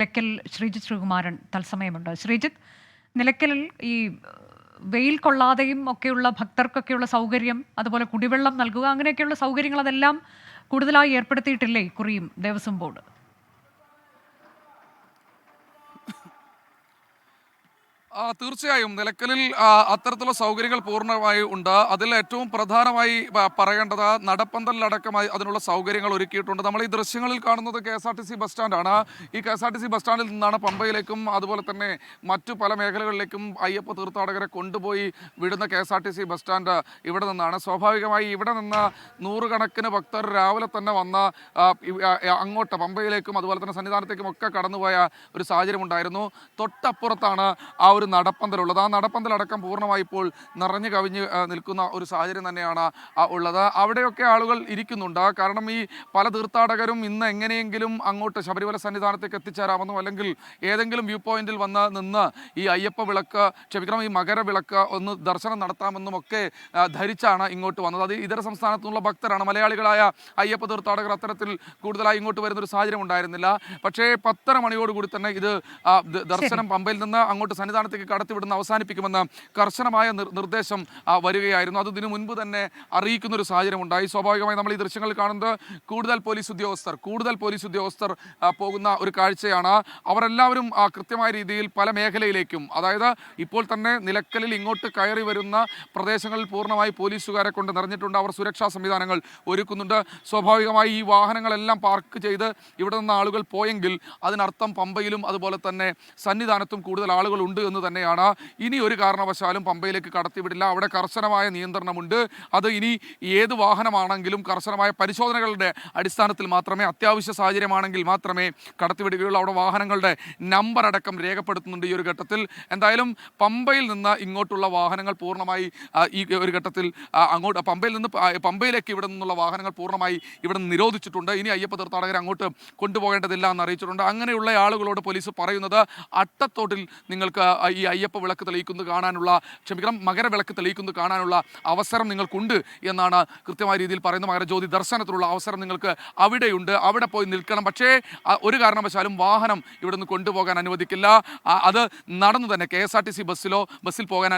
നിലയ്ക്കൽ ശ്രീജിത്ത് ശ്രീകുമാരൻ തത്സമയമുണ്ട്. ശ്രീജിത്ത് നിലയ്ക്കലിൽ ഈ വെയിൽ കൊള്ളാതെയും ഒക്കെയുള്ള ഭക്തർക്കൊക്കെയുള്ള സൗകര്യം അതുപോലെ കുടിവെള്ളം നൽകുക അങ്ങനെയൊക്കെയുള്ള സൗകര്യങ്ങൾ അതെല്ലാം കൂടുതലായി ഏർപ്പെടുത്തിയിട്ടില്ലേ കുറിയും ദേവസ്വം ബോർഡ്? തീർച്ചയായും. നിലക്കലിൽ അത്തരത്തിലുള്ള സൗകര്യങ്ങൾ പൂർണമായി ഉണ്ട്. അതിൽ ഏറ്റവും പ്രധാനമായി പറയേണ്ടത് നടപ്പന്തലിലടക്കമായി അതിനുള്ള സൗകര്യങ്ങൾ ഒരുക്കിയിട്ടുണ്ട്. നമ്മൾ ഈ ദൃശ്യങ്ങളിൽ കാണുന്നത് K S R T C bus സ്റ്റാൻഡാണ്. ഈ K S R T C bus സ്റ്റാൻഡിൽ നിന്നാണ് പമ്പയിലേക്കും അതുപോലെ തന്നെ മറ്റു പല മേഖലകളിലേക്കും അയ്യപ്പ തീർത്ഥാടകരെ കൊണ്ടുപോയി വിടുന്ന K S R T C bus stand ഇവിടെ നിന്നാണ്. സ്വാഭാവികമായി ഇവിടെ നിന്ന് നൂറുകണക്കിന് ഭക്തർ രാവിലെ തന്നെ വന്ന് അങ്ങോട്ട് പമ്പയിലേക്കും അതുപോലെ തന്നെ സന്നിധാനത്തേക്കും ഒക്കെ കടന്നുപോയ ഒരു സാഹചര്യം ഉണ്ടായിരുന്നു. തൊട്ടപ്പുറത്താണ് ആ ഒരു നടപ്പന്തലുള്ളത്. ആ നടപ്പന്തലടക്കം പൂർണമായി ഇപ്പോൾ നിറഞ്ഞു കവിഞ്ഞ് നിൽക്കുന്ന ഒരു സാഹചര്യം തന്നെയാണ് ഉള്ളത്. അവിടെയൊക്കെ ആളുകൾ ഇരിക്കുന്നുണ്ട്. കാരണം ഈ പല തീർത്ഥാടകരും ഇന്ന് എങ്ങനെയെങ്കിലും അങ്ങോട്ട് ശബരിമല സന്നിധാനത്തേക്ക് എത്തിച്ചേരാമെന്നും അല്ലെങ്കിൽ ഏതെങ്കിലും വ്യൂ പോയിന്റിൽ വന്ന് നിന്ന് ഈ അയ്യപ്പ വിളക്ക് ക്ഷമിക്കണം ഈ മകര വിളക്ക് ഒന്ന് ദർശനം നടത്താമെന്നും ഒക്കെ ധരിച്ചാണ് ഇങ്ങോട്ട് വന്നത്. അത് ഇതര സംസ്ഥാനത്തു നിന്നുള്ള ഭക്തരാണ്. മലയാളികളായ അയ്യപ്പ തീർത്ഥാടകർ അത്തരത്തിൽ കൂടുതലായി ഇങ്ങോട്ട് വരുന്ന ഒരു സാഹചര്യം ഉണ്ടായിരുന്നില്ല. പക്ഷേ പത്തര മണിയോടുകൂടി തന്നെ ഇത് ദർശനം പമ്പയിൽ നിന്ന് അങ്ങോട്ട് സന്നിധാനത്തേക്ക് കടത്തിവിടുന്ന അവസാനിപ്പിക്കുമെന്ന് കർശനമായ നിർ- നിർദ്ദേശം വരികയായിരുന്നു. അത് ഇതിനു മുൻപ് തന്നെ അറിയിക്കുന്ന ഒരു സാഹചര്യം ഉണ്ടായി സ്വാഭാവികമായി നമ്മൾ ഈ ദൃശ്യങ്ങൾ കാണുന്നത് കൂടുതൽ പോലീസ് ഉദ്യോഗസ്ഥർ കൂടുതൽ പോലീസ് ഉദ്യോഗസ്ഥർ പോകുന്ന ഒരു കാഴ്ചയാണ്. അവരെല്ലാവരും കൃത്യമായ രീതിയിൽ പല മേഖലയിലേക്കും അതായത് ഇപ്പോൾ തന്നെ നിലക്കലിൽ ഇങ്ങോട്ട് കയറി വരുന്ന പ്രദേശങ്ങളിൽ പൂർണമായി പോലീസുകാരെ കൊണ്ട് നിറഞ്ഞിട്ടുണ്ട്. അവർ സുരക്ഷാ സംവിധാനങ്ങൾ ഒരുക്കുന്നുണ്ട്. സ്വാഭാവികമായി ഈ വാഹനങ്ങളെല്ലാം പാർക്ക് ചെയ്ത് ഇവിടെ നിന്ന് ആളുകൾ പോയെങ്കിൽ അതിനർത്ഥം പമ്പയിലും അതുപോലെ തന്നെ സന്നിധാനത്തും കൂടുതൽ ആളുകൾ ഉണ്ട് എന്ന് തന്നെയാണ്. ഇനി ഒരു കാരണവശാലും പമ്പയിലേക്ക് കടത്തിവിടില്ല. അവിടെ കർശനമായ നിയന്ത്രണമുണ്ട്. അത് ഇനി ഏത് വാഹനമാണെങ്കിലും കർശനമായ പരിശോധനകളുടെ അടിസ്ഥാനത്തിൽ മാത്രമേ അത്യാവശ്യ സാഹചര്യമാണെങ്കിൽ മാത്രമേ കടത്തിവിടുകയുള്ളൂ. അവിടെ വാഹനങ്ങളുടെ നമ്പർ അടക്കം രേഖപ്പെടുത്തുന്നുണ്ട് ഈ ഒരു ഘട്ടത്തിൽ. എന്തായാലും പമ്പയിൽ നിന്ന് ഇങ്ങോട്ടുള്ള വാഹനങ്ങൾ പൂർണമായി ഈ ഒരു ഘട്ടത്തിൽ അങ്ങോട്ട് പമ്പയിൽ നിന്ന് പമ്പയിലേക്ക് ഇവിടെ നിന്നുള്ള വാഹനങ്ങൾ പൂർണമായി ഇവിടെ നിരോധിച്ചിട്ടുണ്ട്. ഇനി അയ്യപ്പ തീർത്ഥാടകരെ അങ്ങോട്ട് കൊണ്ടുപോകേണ്ടതില്ല എന്ന് അറിയിച്ചിട്ടുണ്ട്. അങ്ങനെയുള്ള ആളുകളോട് പോലീസ് പറയുന്നത് അട്ടത്തോട്ടിൽ നിങ്ങൾക്ക് ഈ അയ്യപ്പ വിളക്ക് തെളിയിക്കുന്നത് കാണാനുള്ള ക്ഷമിക്കണം മകരവിളക്ക് തെളിയിക്കുന്നത് കാണാനുള്ള അവസരം നിങ്ങൾക്കുണ്ട് എന്നാണ് കൃത്യമായ രീതിയിൽ പറയുന്നത്. മകരജ്യോതി ദർശനത്തിനുള്ള അവസരം നിങ്ങൾക്ക് അവിടെയുണ്ട്. അവിടെ പോയി നിൽക്കണം. പക്ഷേ ഒരു കാരണവശാലും വാഹനം ഇവിടെ നിന്ന് കൊണ്ടുപോകാൻ അനുവദിക്കില്ല. അത് നടന്നു തന്നെ. K S R T C ബസ്സിലോ ബസ്സിൽ പോകാൻ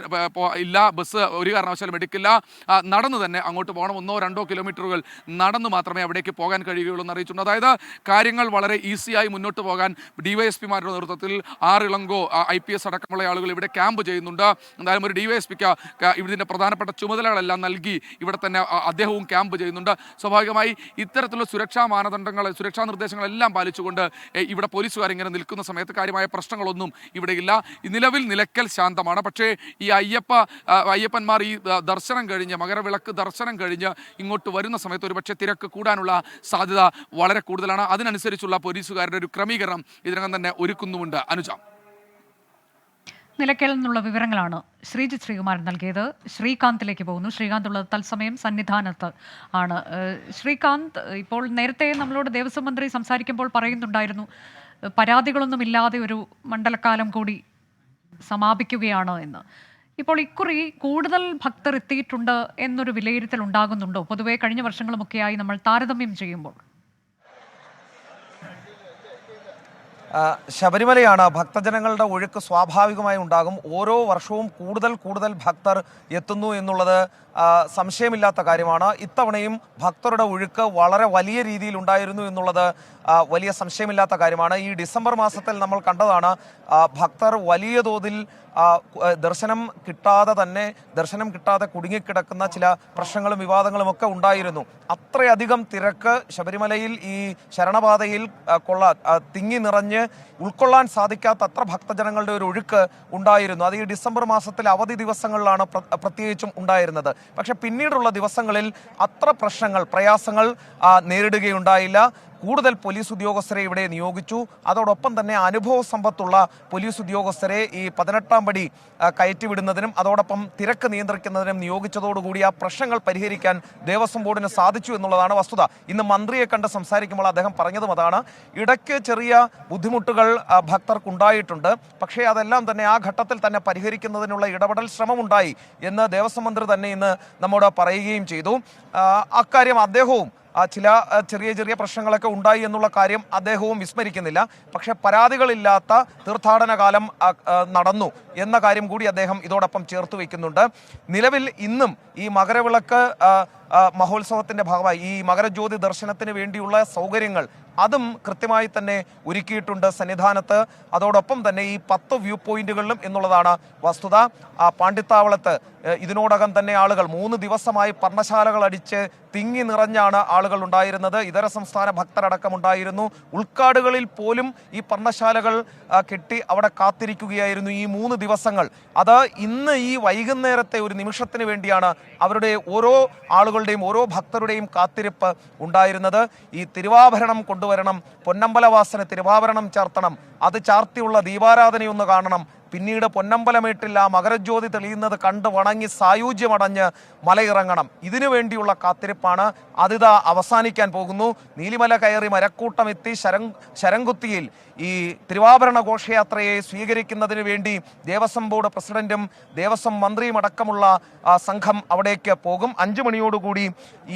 ഇല്ല. ബസ് ഒരു കാരണവശാലും എടുക്കില്ല. നടന്നു തന്നെ അങ്ങോട്ട് പോകണം. ഒന്നോ രണ്ടോ കിലോമീറ്ററുകൾ നടന്നു മാത്രമേ അവിടേക്ക് പോകാൻ കഴിയുകയുള്ളൂ എന്ന് അറിയിച്ചിട്ടുണ്ട്. അതായത് കാര്യങ്ങൾ വളരെ ഈസിയായി മുന്നോട്ട് പോകാൻ ഡിവൈഎസ്പിമാരുടെ നേതൃത്വത്തിൽ ആറ് ഇളങ്കോ ഐ പി എസ് അടക്കമുള്ള ആളുകൾ ഇവിടെ ക്യാമ്പ് ചെയ്യുന്നുണ്ട്. എന്തായാലും ഒരു ഡിവൈഎസ്പിക്ക് ഇതിന്റെ പ്രധാനപ്പെട്ട ചുമതലകളെല്ലാം നൽകി ഇവിടെ തന്നെ അദ്ദേഹവും ക്യാമ്പ് ചെയ്യുന്നുണ്ട്. സ്വാഭാവികമായി ഇത്തരത്തിലുള്ള സുരക്ഷാ മാനദണ്ഡങ്ങൾ സുരക്ഷാ നിർദ്ദേശങ്ങളെല്ലാം പാലിച്ചുകൊണ്ട് ഇവിടെ പോലീസുകാർ ഇങ്ങനെ നിൽക്കുന്ന സമയത്ത് കാര്യമായ പ്രശ്നങ്ങളൊന്നും ഇവിടെയില്ല നിലവിൽ നിലക്കൽ ശാന്തമാണ്. പക്ഷേ ഈ അയ്യപ്പ അയ്യപ്പന്മാർ ഈ ദർശനം കഴിഞ്ഞ് മകരവിളക്ക് ദർശനം കഴിഞ്ഞ് ഇങ്ങോട്ട് വരുന്ന സമയത്ത് ഒരുപക്ഷെ തിരക്ക് കൂടാനുള്ള സാധ്യത വളരെ കൂടുതലാണ്. അതിനനുസരിച്ചുള്ള പോലീസുകാരുടെ ഒരു ക്രമീകരണം ഇതിനകം തന്നെ ഒരുക്കുന്നുമുണ്ട്. അനുജ. നിലയ്ക്കൽ നിന്നുള്ള വിവരങ്ങളാണ് ശ്രീജിത് ശ്രീകുമാരൻ നൽകിയത്. ശ്രീകാന്തിലേക്ക് പോകുന്നു. ശ്രീകാന്ത് ഉള്ളത് തത്സമയം സന്നിധാനത്ത് ആണ്. ശ്രീകാന്ത് ഇപ്പോൾ നേരത്തെ നമ്മളോട് ദേവസ്വം മന്ത്രി സംസാരിക്കുമ്പോൾ പറയുന്നുണ്ടായിരുന്നു പരാതികളൊന്നുമില്ലാതെ ഒരു മണ്ഡലക്കാലം കൂടി സമാപിക്കുകയാണ് എന്ന്. ഇപ്പോൾ ഇക്കുറി കൂടുതൽ ഭക്തർ എത്തിയിട്ടുണ്ട് എന്നൊരു വിലയിരുത്തൽ ഉണ്ടാകുന്നുണ്ടോ? പൊതുവേ കഴിഞ്ഞ വർഷങ്ങളുമൊക്കെയായി നമ്മൾ താരതമ്യം ചെയ്യുമ്പോൾ ആ, ശബരിമലയാണ് ഭക്തജനങ്ങളുടെ ഒഴുക്ക് സ്വാഭാവികമായി ഉണ്ടാകും. ഓരോ വർഷവും കൂടുതൽ കൂടുതൽ ഭക്തർ എത്തുന്നു എന്നുള്ളത് സംശയമില്ലാത്ത കാര്യമാണ്. ഇത്തവണയും ഭക്തരുടെ ഒഴുക്ക് വളരെ വലിയ രീതിയിൽ ഉണ്ടായിരുന്നു എന്നുള്ളത് വലിയ സംശയമില്ലാത്ത കാര്യമാണ്. ഈ ഡിസംബർ മാസത്തിൽ നമ്മൾ കണ്ടതാണ് ഭക്തർ വലിയ തോതിൽ ദർശനം കിട്ടാതെ തന്നെ ദർശനം കിട്ടാതെ കുടുങ്ങിക്കിടക്കുന്ന ചില പ്രശ്നങ്ങളും വിവാദങ്ങളും ഒക്കെ ഉണ്ടായിരുന്നു. അത്രയധികം തിരക്ക് ശബരിമലയിൽ ഈ ശരണപാതയിൽ കൊള്ള തിങ്ങി നിറഞ്ഞ് ഉൾക്കൊള്ളാൻ സാധിക്കാത്ത അത്ര ഭക്തജനങ്ങളുടെ ഒരു ഒഴുക്ക് ഉണ്ടായിരുന്നു. അത് ഈ ഡിസംബർ മാസത്തിലെ അവധി ദിവസങ്ങളിലാണ് പ്ര- പ്രത്യേകിച്ചും ഉണ്ടായിരുന്നത്. പക്ഷേ പിന്നീടുള്ള ദിവസങ്ങളിൽ അത്ര പ്രശ്നങ്ങൾ പ്രയാസങ്ങൾ നേരിടുകയുണ്ടായില്ല. കൂടുതൽ പോലീസ് ഉദ്യോഗസ്ഥരെ ഇവിടെ നിയോഗിച്ചു. അതോടൊപ്പം തന്നെ അനുഭവ സമ്പത്തുള്ള പോലീസ് ഉദ്യോഗസ്ഥരെ ഈ പതിനെട്ടാം പടി കയറ്റിവിടുന്നതിനും അതോടൊപ്പം തിരക്ക് നിയന്ത്രിക്കുന്നതിനും നിയോഗിച്ചതോടുകൂടി ആ പ്രശ്നങ്ങൾ പരിഹരിക്കാൻ ദേവസ്വം ബോർഡിന് സാധിച്ചു എന്നുള്ളതാണ് വസ്തുത. ഇന്ന് മന്ത്രിയെ കണ്ട് സംസാരിക്കുമ്പോൾ അദ്ദേഹം പറഞ്ഞതും അതാണ്. ഇടയ്ക്ക് ചെറിയ ബുദ്ധിമുട്ടുകൾ ഭക്തർക്കുണ്ടായിട്ടുണ്ട്. പക്ഷേ അതെല്ലാം തന്നെ ആ ഘട്ടത്തിൽ തന്നെ പരിഹരിക്കുന്നതിനുള്ള ഇടപെടൽ ശ്രമമുണ്ടായി എന്ന് ദേവസ്വം മന്ത്രി തന്നെ ഇന്ന് നമ്മോട് പറയുകയും ചെയ്തു. അക്കാര്യം അദ്ദേഹവും ചില ചെറിയ ചെറിയ പ്രശ്നങ്ങളൊക്കെ ഉണ്ടായി എന്നുള്ള കാര്യം അദ്ദേഹവും വിസ്മരിക്കുന്നില്ല. പക്ഷേ പരാതികളില്ലാത്ത തീർത്ഥാടന കാലം നടന്നു എന്ന കാര്യം കൂടി അദ്ദേഹം ഇതോടൊപ്പം ചേർത്ത് വയ്ക്കുന്നുണ്ട്. നിലവിൽ ഇന്നും ഈ മകരവിളക്ക് മഹോത്സവത്തിന്റെ ഭാഗമായി ഈ മകരജ്യോതി ദർശനത്തിന് വേണ്ടിയുള്ള സൗകര്യങ്ങൾ അതും കൃത്യമായി തന്നെ ഒരുക്കിയിട്ടുണ്ട് സന്നിധാനത്ത്. അതോടൊപ്പം തന്നെ ഈ പത്ത് വ്യൂ പോയിന്റുകളിലും എന്നുള്ളതാണ് വസ്തുത. ആ പാണ്ഡിത്താവളത്ത് ഇതിനോടകം തന്നെ ആളുകൾ മൂന്ന് ദിവസമായി പർണശാലകൾ അടിച്ച് തിങ്ങി നിറഞ്ഞാണ് ആളുകൾ ഉണ്ടായിരുന്നത്. ഇതര സംസ്ഥാന ഭക്തരടക്കം ഉണ്ടായിരുന്നു. ഉൾക്കാടുകളിൽ പോലും ഈ പർണശാലകൾ കെട്ടി അവിടെ കാത്തിരിക്കുകയായിരുന്നു ഈ മൂന്ന് ദിവസങ്ങൾ. അത് ഇന്ന് ഈ വൈകുന്നേരത്തെ ഒരു നിമിഷത്തിന് വേണ്ടിയാണ് അവരുടെ ഓരോ ആളുകളുടെയും ഓരോ ഭക്തരുടെയും കാത്തിരിപ്പ് ഉണ്ടായിരുന്നത് ഈ തിരുവാഭരണം കൊണ്ടുവരണം പൊന്നമ്പലവാസന തിരുവാഭരണം ചാർത്തണം അത് ചാർത്തിയുള്ള ദീപാരാധനയൊന്ന് കാണണം പിന്നീട് പൊന്നമ്പലമേട്ടില്ല മകരജ്യോതി തെളിയുന്നത് കണ്ട് വണങ്ങി സായുജ്യമടഞ്ഞ് മലയിറങ്ങണം. ഇതിനു വേണ്ടിയുള്ള കാത്തിരിപ്പാണ് അതിത അവസാനിക്കാൻ പോകുന്നു. നീലിമല കയറി മരക്കൂട്ടം എത്തി ശരം ശരംകുത്തിയിൽ ഈ തിരുവാഭരണ ഘോഷയാത്രയെ സ്വീകരിക്കുന്നതിന് വേണ്ടി ദേവസ്വം ബോർഡ് പ്രസിഡന്റും ദേവസ്വം മന്ത്രിയും അടക്കമുള്ള സംഘം അവിടേക്ക് പോകും. അഞ്ചു മണിയോടുകൂടി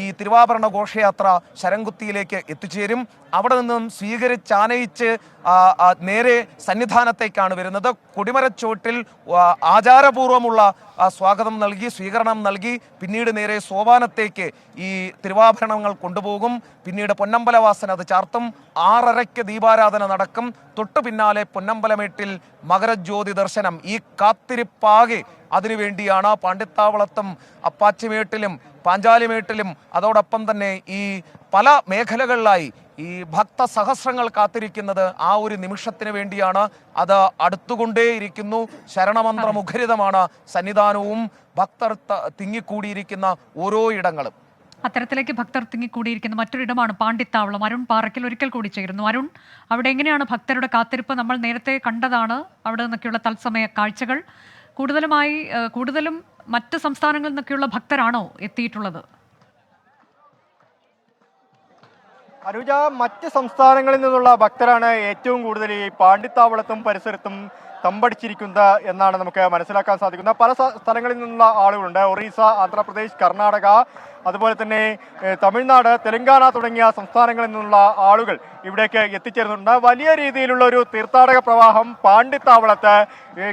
ഈ തിരുവാഭരണ ഘോഷയാത്ര ശരംകുത്തിയിലേക്ക് എത്തിച്ചേരും. അവിടെ നിന്നും സ്വീകരിച്ചാനയിച്ച് നേരെ സന്നിധാനത്തേക്കാണ് വരുന്നത്. കൊടിമരച്ചോട്ടിൽ ആ, ആചാരപൂർവമുള്ള സ്വാഗതം നൽകി സ്വീകരണം നൽകി പിന്നീട് നേരെ സോപാനത്തേക്ക് ഈ തിരുവാഭരണങ്ങൾ കൊണ്ടുപോകും. പിന്നീട് പൊന്നമ്പലവാസൻ അത് ചാർത്തും. ആറരയ്ക്ക് ദീപാരാധന നടക്കും. തൊട്ടു പിന്നാലെ പൊന്നമ്പലമേട്ടിൽ മകരജ്യോതി ദർശനം. ഈ കാത്തിരിപ്പാകെ അതിനുവേണ്ടിയാണ് പാണ്ഡിത്താവളത്തും അപ്പാച്ചിമേട്ടിലും പാഞ്ചാലിമേട്ടിലും അതോടൊപ്പം തന്നെ ഈ പല മേഖലകളിലായി ഈ ഭക്ത സഹസ്രങ്ങൾ കാത്തിരിക്കുന്നത് ആ ഒരു നിമിഷത്തിന് വേണ്ടിയാണ്. അത് അടുത്തുകൊണ്ടേയിരിക്കുന്നു. ശരണമന്ത്ര മുഖരിതമാണ് സന്നിധാനവും ഭക്തർ തിങ്ങിക്കൂടിയിരിക്കുന്ന ഓരോ ഇടങ്ങളും. അത്തരത്തിലേക്ക് ഭക്തർ തിങ്ങിക്കൂടിയിരിക്കുന്ന മറ്റൊരിടമാണ് പാണ്ഡിത്താവളം. അരുൺ പാറയ്ക്കൽ ഒരിക്കൽ കൂടി ചേരുന്നു. അരുൺ അവിടെ എങ്ങനെയാണ് ഭക്തരുടെ കാത്തിരിപ്പ്? നമ്മൾ നേരത്തെ കണ്ടതാണ് അവിടെ നിന്നൊക്കെയുള്ള തത്സമയ കാഴ്ചകൾ. കൂടുതലുമായി കൂടുതലും മറ്റ് സംസ്ഥാനങ്ങളിൽ നിന്നൊക്കെയുള്ള ഭക്തരാണോ എത്തിയിട്ടുള്ളത്? അനുജ മറ്റ് സംസ്ഥാനങ്ങളിൽ നിന്നുള്ള ഭക്തരാണ് ഏറ്റവും കൂടുതൽ ഈ പാണ്ഡിത്താവളത്തും പരിസരത്തും തമ്പടിച്ചിരിക്കുന്നത് എന്നാണ് നമുക്ക് മനസ്സിലാക്കാൻ സാധിക്കുന്നത്. പല സ്ഥലങ്ങളിൽ നിന്നുള്ള ആളുകളുണ്ട്. ഒറീസ ആന്ധ്രാപ്രദേശ് കർണാടക അതുപോലെ തന്നെ തമിഴ്നാട് തെലങ്കാന തുടങ്ങിയ സംസ്ഥാനങ്ങളിൽ നിന്നുള്ള ആളുകൾ ഇവിടേക്ക് എത്തിച്ചേരുന്നുണ്ട്. വലിയ രീതിയിലുള്ള ഒരു തീർത്ഥാടക പ്രവാഹം പാണ്ഡിത്താവളത്ത്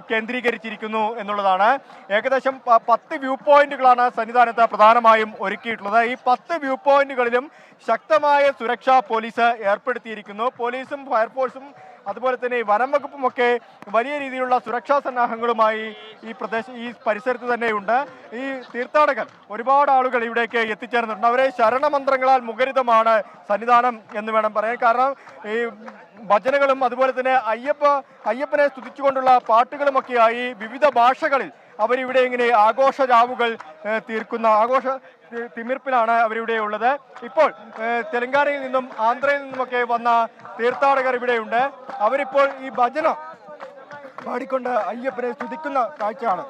കേന്ദ്രീകരിച്ചിരിക്കുന്നു എന്നുള്ളതാണ്. ഏകദേശം പത്ത് വ്യൂ പോയിന്റുകളാണ് സന്നിധാനത്ത് പ്രധാനമായും ഒരുക്കിയിട്ടുള്ളത്. ഈ പത്ത് വ്യൂ പോയിന്റുകളിലും ശക്തമായ സുരക്ഷ പോലീസ് ഏർപ്പെടുത്തിയിരിക്കുന്നു. പോലീസും ഫയർഫോഴ്സും അതുപോലെ തന്നെ ഈ വനം ഒക്കെ വലിയ രീതിയിലുള്ള സുരക്ഷാ സന്നാഹങ്ങളുമായി ഈ പ്രദേശ ഈ പരിസരത്ത് തന്നെയുണ്ട്. ഈ തീർത്ഥാടകർ ഒരുപാട് ആളുകൾ ഇവിടേക്ക് എത്തിച്ചേർന്നിട്ടുണ്ട്. അവരെ ശരണമന്ത്രങ്ങളാൽ മുഖരിതമാണ് സന്നിധാനം എന്ന് വേണം പറയാൻ. കാരണം ഈ ഭജനകളും അതുപോലെ തന്നെ അയ്യപ്പ അയ്യപ്പനെ സ്തുതിച്ചുകൊണ്ടുള്ള പാട്ടുകളുമൊക്കെയായി വിവിധ ഭാഷകളിൽ അവരിവിടെ ഇങ്ങനെ ആഘോഷ രാവുകൾ തീർക്കുന്ന ആഘോഷ തിമിർപ്പിലാണ് അവരിവിടെ ഉള്ളത്. ഇപ്പോൾ തെലങ്കാനയിൽ നിന്നും ആന്ധ്രയിൽ നിന്നുമൊക്കെ വന്ന തീർത്ഥാടകർ ഇവിടെയുണ്ട്. അവരിപ്പോൾ ഈ ഭജന പാടിക്കൊണ്ട് അയ്യപ്പനെ സ്തുതിക്കുന്ന കാഴ്ചയാണ്.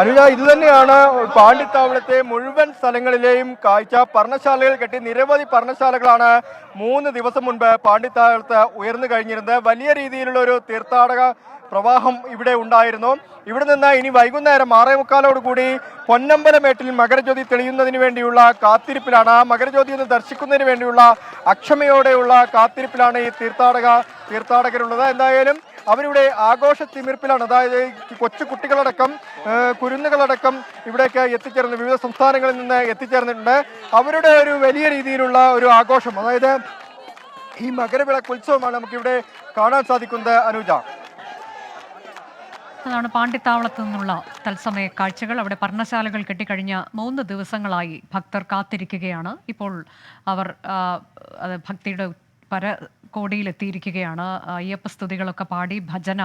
അനുജ ഇത് തന്നെയാണ് പാണ്ഡിത്താവളത്തെ മുഴുവൻ സ്ഥലങ്ങളിലെയും കാഴ്ച. പർണശാലകൾ കെട്ടി നിരവധി പർണശാലകളാണ് മൂന്ന് ദിവസം മുൻപ് പാണ്ഡിത്താവളത്ത് ഉയർന്നു കഴിഞ്ഞിരുന്നത്. വലിയ രീതിയിലുള്ള ഒരു തീർത്ഥാടക പ്രവാഹം ഇവിടെ ഉണ്ടായിരുന്നു. ഇവിടെ നിന്ന് ഇനി വൈകുന്നേരം ആറേ മുക്കാലോടുകൂടി പൊന്നമ്പലമേട്ടിൽ മകരജ്യോതി തെളിയുന്നതിന് വേണ്ടിയുള്ള കാത്തിരിപ്പിലാണ്. ആ മകരജ്യോതി ഒന്ന് ദർശിക്കുന്നതിന് വേണ്ടിയുള്ള അക്ഷമയോടെയുള്ള കാത്തിരിപ്പിലാണ് ഈ തീർത്ഥാടക തീർത്ഥാടകരുള്ളത്. എന്തായാലും അവരിവിടെ ആഘോഷ തിമിർപ്പിലാണ്. അതായത് കൊച്ചു കുട്ടികളടക്കം കുരുന്നുകളടക്കം ഇവിടേക്ക് എത്തിച്ചേർന്ന് വിവിധ സംസ്ഥാനങ്ങളിൽ നിന്ന് എത്തിച്ചേർന്നിട്ടുണ്ട്. അവരുടെ ഒരു വലിയ രീതിയിലുള്ള ഒരു ആഘോഷം. അതായത് ഈ മകരവിളക്ക് ഉത്സവമാണ് നമുക്കിവിടെ കാണാൻ സാധിക്കുന്നത് അനുജ. അതാണ് പാണ്ഡിത്താവളത്തു നിന്നുള്ള തത്സമയ കാഴ്ചകൾ. അവിടെ പർണശാലകൾ കെട്ടിക്കഴിഞ്ഞ മൂന്ന് ദിവസങ്ങളായി ഭക്തർ കാത്തിരിക്കുകയാണ്. ഇപ്പോൾ അവർ ഭക്തിയുടെ പര കോടിയിലെത്തിയിരിക്കുകയാണ്. അയ്യപ്പ സ്തുതികളൊക്കെ പാടി ഭജന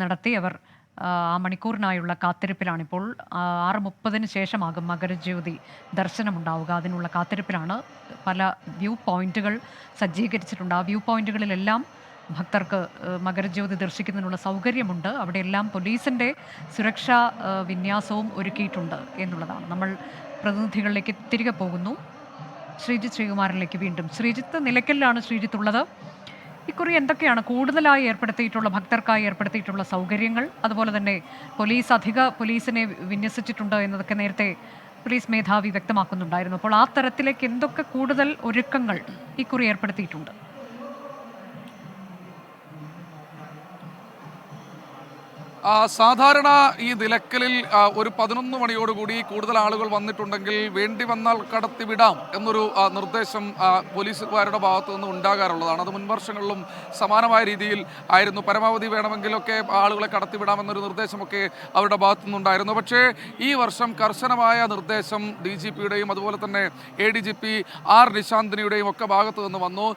നടത്തി അവർ ആ മണിക്കൂറിനായുള്ള കാത്തിരിപ്പിലാണിപ്പോൾ. ആറ് മുപ്പതിന് ശേഷമാകും മകരജ്യോതി ദർശനമുണ്ടാവുക. അതിനുള്ള കാത്തിരിപ്പിലാണ് പല വ്യൂ പോയിന്റുകൾ സജ്ജീകരിച്ചിട്ടുണ്ട്. ആ വ്യൂ പോയിന്റുകളിലെല്ലാം ഭക്തർക്ക് മകരജ്യോതി ദർശിക്കുന്നതിനുള്ള സൗകര്യമുണ്ട്. അവിടെയെല്ലാം പോലീസിന്റെ സുരക്ഷാ വിന്യാസവും ഒരുക്കിയിട്ടുണ്ട് എന്നുള്ളതാണ്. നമ്മൾ പ്രതിനിധികളിലേക്ക് തിരികെ പോകുന്നു. ശ്രീജിത്ത് ശ്രീകുമാറിലേക്ക് വീണ്ടും. ശ്രീജിത്ത് നിലയ്ക്കലിലാണ് ശ്രീജിത്ത് ഉള്ളത് ഇക്കുറി എന്തൊക്കെയാണ്? കൂടുതലായി ഏർപ്പെടുത്തിയിട്ടുള്ള ഭക്തർക്കായി ഏർപ്പെടുത്തിയിട്ടുള്ള സൗകര്യങ്ങൾ അതുപോലെ തന്നെ പോലീസ് അധിക പോലീസിനെ വിന്യസിച്ചിട്ടുണ്ട് എന്നതൊക്കെ നേരത്തെ പോലീസ് മേധാവി വ്യക്തമാക്കുന്നുണ്ടായിരുന്നു. അപ്പോൾ ആ തരത്തിലേക്ക് എന്തൊക്കെ കൂടുതൽ ഒരുക്കങ്ങൾ ഇക്കുറി ഏർപ്പെടുത്തിയിട്ടുണ്ട്? സാധാരണ ഈ നിലക്കലിൽ ഒരു പതിനൊന്ന് മണിയോടുകൂടി കൂടുതൽ ആളുകൾ വന്നിട്ടുണ്ടെങ്കിൽ വേണ്ടി വന്നാൽ കടത്തിവിടാം എന്നൊരു നിർദ്ദേശം പോലീസുകാരുടെ ഭാഗത്തു നിന്ന് ഉണ്ടാകാറുള്ളതാണ്. അത് മുൻവർഷങ്ങളിലും സമാനമായ രീതിയിൽ ആയിരുന്നു. പരമാവധി വേണമെങ്കിലൊക്കെ ആളുകളെ കടത്തിവിടാം എന്നൊരു നിർദ്ദേശമൊക്കെ അവരുടെ ഭാഗത്തു നിന്നുണ്ടായിരുന്നു. പക്ഷേ ഈ വർഷം കർശനമായ നിർദ്ദേശം ഡി ജി പിയുടെയും അതുപോലെ തന്നെ A D G P R നിശാന്തിനിയുടെയും ഒക്കെ ഭാഗത്തു നിന്ന് വന്നു.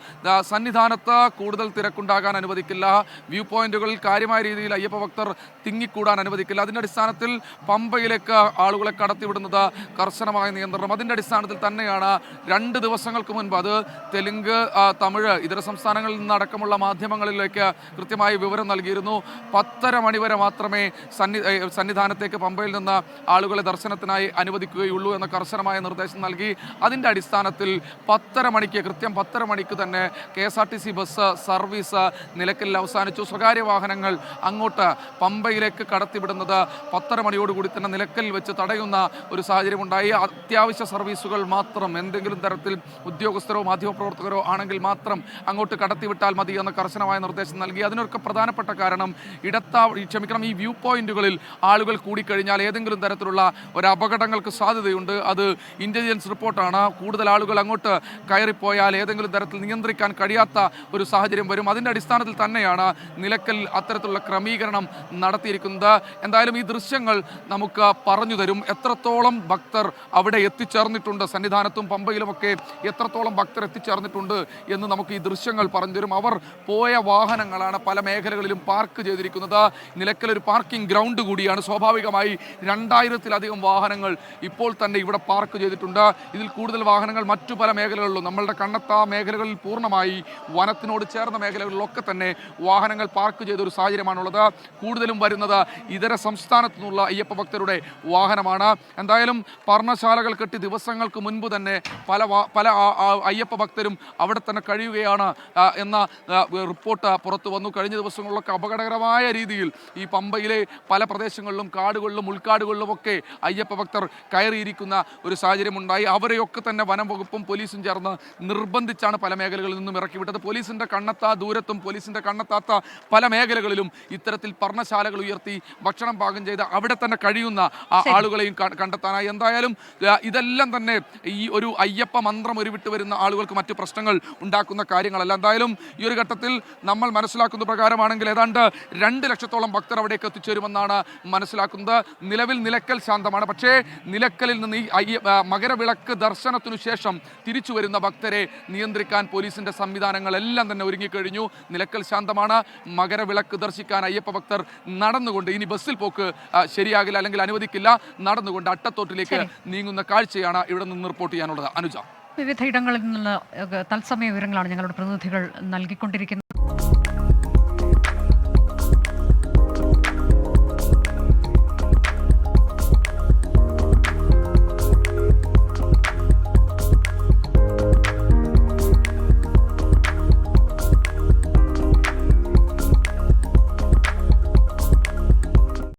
സന്നിധാനത്ത് കൂടുതൽ തിരക്കുണ്ടാകാൻ അനുവദിക്കില്ല. വ്യൂ പോയിന്റുകളിൽ കാര്യമായ രീതിയിൽ അയ്യപ്പ ഭക്തർ തിങ്ങിക്കൂടാൻ അനുവദിക്കില്ല. അതിന്റെ അടിസ്ഥാനത്തിൽ പമ്പയിലേക്ക് ആളുകളെ കടത്തിവിടുന്നത് കർശനമായ നിയന്ത്രണം. അതിന്റെ അടിസ്ഥാനത്തിൽ തന്നെയാണ് രണ്ട് ദിവസങ്ങൾക്ക് മുൻപ് അത് തെലുങ്ക് തമിഴ് ഇതര സംസ്ഥാനങ്ങളിൽ നിന്നടക്കമുള്ള മാധ്യമങ്ങളിലേക്ക് കൃത്യമായി വിവരം നൽകിയിരുന്നു. പത്തര മണിവരെ മാത്രമേ സന്നി സന്നിധാനത്തേക്ക് പമ്പയിൽ നിന്ന് ആളുകളെ ദർശനത്തിനായി അനുവദിക്കുകയുള്ളൂ എന്ന കർശനമായ നിർദ്ദേശം നൽകി. അതിന്റെ അടിസ്ഥാനത്തിൽ പത്തര മണിക്ക് കൃത്യം പത്തര മണിക്ക് തന്നെ K S R T C bus service നിലക്കലിൽ അവസാനിച്ചു. സ്വകാര്യ വാഹനങ്ങൾ അങ്ങോട്ട് പമ്പയിലേക്ക് കടത്തിവിടുന്നത്. പത്തര മണിയോടുകൂടി തന്നെ നിലക്കൽ വെച്ച് തടയുന്ന ഒരു സാഹചര്യം ഉണ്ടായി അത്യാവശ്യ സർവീസുകൾ മാത്രം എന്തെങ്കിലും തരത്തിൽ ഉദ്യോഗസ്ഥരോ മാധ്യമപ്രവർത്തകരോ ആണെങ്കിൽ മാത്രം അങ്ങോട്ട് കടത്തിവിട്ടാൽ മതി എന്ന കർശനമായ നിർദ്ദേശം നൽകി. അതിനൊക്കെ പ്രധാനപ്പെട്ട കാരണം ഇടത്താ ക്ഷമിക്കണം ഈ വ്യൂ പോയിന്റുകളിൽ ആളുകൾ കൂടിക്കഴിഞ്ഞാൽ ഏതെങ്കിലും തരത്തിലുള്ള ഒരു അപകടങ്ങൾക്ക് സാധ്യതയുണ്ട്. അത് ഇന്റലിജൻസ് റിപ്പോർട്ടാണ് കൂടുതൽ ആളുകൾ അങ്ങോട്ട് കയറിപ്പോയാൽ ഏതെങ്കിലും തരത്തിൽ നിയന്ത്രിക്കാൻ കഴിയാത്ത ഒരു സാഹചര്യം വരും. അതിന്റെ അടിസ്ഥാനത്തിൽ തന്നെയാണ് നിലക്കൽ അത്തരത്തിലുള്ള ക്രമീകരണം നടത്തിയിരിക്കുന്നത്. എന്തായാലും ഈ ദൃശ്യങ്ങൾ നമുക്ക് പറഞ്ഞു തരും. എത്രത്തോളം ഭക്തർ അവിടെ എത്തിച്ചേർന്നിട്ടുണ്ട്. സന്നിധാനത്തും പമ്പയിലുമൊക്കെ എത്രത്തോളം ഭക്തർ എത്തിച്ചേർന്നിട്ടുണ്ട് എന്ന് നമുക്ക് ഈ ദൃശ്യങ്ങൾ പറഞ്ഞു തരും. അവർ പോയ വാഹനങ്ങളാണ് പല മേഖലകളിലും പാർക്ക് ചെയ്തിരിക്കുന്നത്. നിലക്കലൊരു പാർക്കിംഗ് ഗ്രൗണ്ട് കൂടിയാണ്. സ്വാഭാവികമായി രണ്ടായിരത്തിലധികം വാഹനങ്ങൾ ഇപ്പോൾ തന്നെ ഇവിടെ പാർക്ക് ചെയ്തിട്ടുണ്ട്. ഇതിൽ കൂടുതൽ വാഹനങ്ങൾ മറ്റു പല മേഖലകളിലും നമ്മളുടെ കണ്ണത്താ മേഖലകളിൽ പൂർണമായി വനത്തിനോട് ചേർന്ന മേഖലകളിലൊക്കെ തന്നെ വാഹനങ്ങൾ പാർക്ക് ചെയ്തൊരു സാഹചര്യമാണുള്ളത്. കൂടുതലും വരുന്നത് ഇതര സംസ്ഥാനത്തു നിന്നുള്ള അയ്യപ്പ ഭക്തരുടെ വാഹനമാണ്. എന്തായാലും പർണശാലകൾ കെട്ടി ദിവസങ്ങൾക്ക് മുൻപ് തന്നെ പല പല അയ്യപ്പ ഭക്തരും അവിടെ തന്നെ കഴിയുകയാണ് എന്ന റിപ്പോർട്ട് പുറത്തു വന്നു. കഴിഞ്ഞ ദിവസങ്ങളിലൊക്കെ അപകടകരമായ രീതിയിൽ ഈ പമ്പയിലെ പല പ്രദേശങ്ങളിലും കാടുകളിലും ഉൾക്കാടുകളിലും ഒക്കെ അയ്യപ്പ ഭക്തർ കയറിയിരിക്കുന്ന ഒരു സാഹചര്യമുണ്ടായി. അവരെയൊക്കെ തന്നെ വനം വകുപ്പും പോലീസും ചേർന്ന് നിർബന്ധിച്ചാണ് പല മേഖലകളിൽ നിന്നും ഇറക്കിവിട്ടത്. പോലീസിന്റെ കണ്ണെത്താ ദൂരത്തും പോലീസിന്റെ കണ്ണെത്താത്ത പല മേഖലകളിലും ഇത്തരത്തിൽ പർണശാലകൾ ഉയർത്തി ഭക്ഷണം പാകം ചെയ്ത് അവിടെ തന്നെ കഴിയുന്ന ആ ആളുകളെയും കണ്ടെത്താനായി. എന്തായാലും ഇതെല്ലാം തന്നെ ഈ ഒരു അയ്യപ്പ മന്ത്രം ഒരുവിട്ട് വരുന്ന ആളുകൾക്ക് മറ്റു പ്രശ്നങ്ങൾ ഉണ്ടാക്കുന്ന കാര്യങ്ങളല്ല. എന്തായാലും ഈ ഒരു ഘട്ടത്തിൽ നമ്മൾ മനസ്സിലാക്കുന്ന പ്രകാരമാണെങ്കിൽ ഏതാണ്ട് രണ്ട് ലക്ഷത്തോളം ഭക്തർ അവിടേക്ക് എത്തിച്ചേരുമെന്നാണ് മനസ്സിലാക്കുന്നത്. നിലവിൽ നിലക്കൽ ശാന്തമാണ്. പക്ഷേ നിലക്കലിൽ നിന്ന് ഈ മകരവിളക്ക് ദർശനത്തിനു ശേഷം തിരിച്ചു വരുന്ന ഭക്തരെ നിയന്ത്രിക്കാൻ പോലീസിന്റെ സംവിധാനങ്ങളെല്ലാം തന്നെ ഒരുങ്ങിക്കഴിഞ്ഞു. നിലക്കൽ ശാന്തമാണ്. മകരവിളക്ക് ദർശിക്കാൻ അയ്യപ്പ ഭക്തർ നടന്നുകൊണ്ട് ഇനി ബസ്സിൽ പോക്ക് ശരിയാകില്ല അല്ലെങ്കിൽ അനുവദിക്കില്ല. നടന്നുകൊണ്ട് അട്ടത്തോട്ടിലേക്ക് നീങ്ങുന്ന കാഴ്ചയാണ് ഇവിടെ നിന്ന് റിപ്പോർട്ട് ചെയ്യാനുള്ളത്. അനുജ. വിവിധ ഇടങ്ങളിൽ നിന്നുള്ള തത്സമയ വിവരങ്ങളാണ് ഞങ്ങളുടെ പ്രതിനിധികൾ നൽകിക്കൊണ്ടിരിക്കുന്നത്.